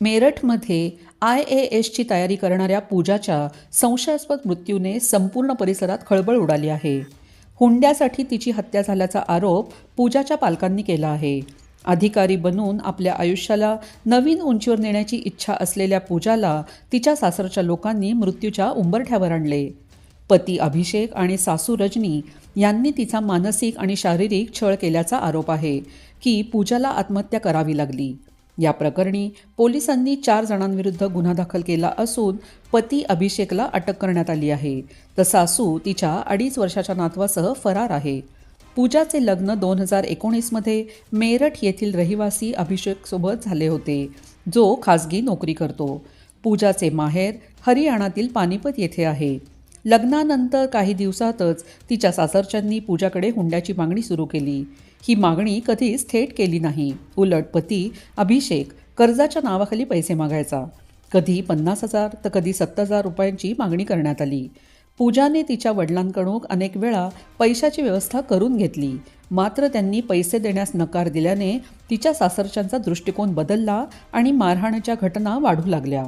मेरठमध्ये I ए एसची तयारी करणाऱ्या पूजाच्या संशयास्पद मृत्यूने संपूर्ण परिसरात खळबळ उडाली आहे. हुंड्यासाठी तिची हत्या झाल्याचा आरोप पूजाच्या पालकांनी केला आहे. अधिकारी बनून आपल्या आयुष्याला नवीन उंचीवर नेण्याची इच्छा असलेल्या पूजाला तिच्या सासरच्या लोकांनी मृत्यूच्या उंबरठ्यावर आणले. पती अभिषेक आणि सासू रजनी यांनी तिचा मानसिक आणि शारीरिक छळ केल्याचा आरोप आहे की पूजाला आत्महत्या करावी लागली. या प्रकरणी पोलिसांनी चार जणांविरुद्ध गुन्हा दाखल केला असून पती अभिषेकला अटक करण्यात आली आहे. तर सासू तिच्या अडीच वर्षाच्या नातवासह फरार आहे. पूजाचे लग्न दोन हजार एकोणीसमध्ये मेरठ येथील रहिवासी अभिषेकसोबत झाले होते जो खासगी नोकरी करतो. पूजाचे माहेर हरियाणातील पानिपत येथे आहे. लग्नानंतर काही दिवसातच तिच्या सासरच्यांनी पूजाकडे हुंड्याची मागणी सुरू केली. ही मागणी कधीच थेट केली नाही. उलट पती अभिषेक कर्जाच्या नावाखाली पैसे मागायचा. कधी पन्नास हजार तर कधी सत्तर हजार रुपयांची मागणी करण्यात आली. पूजाने तिच्या वडिलांकडून अनेक वेळा पैशाची व्यवस्था करून घेतली. मात्र त्यांनी पैसे देण्यास नकार दिल्याने तिच्या सासरच्यांचा दृष्टिकोन बदलला आणि मारहाणाच्या घटना वाढू लागल्या.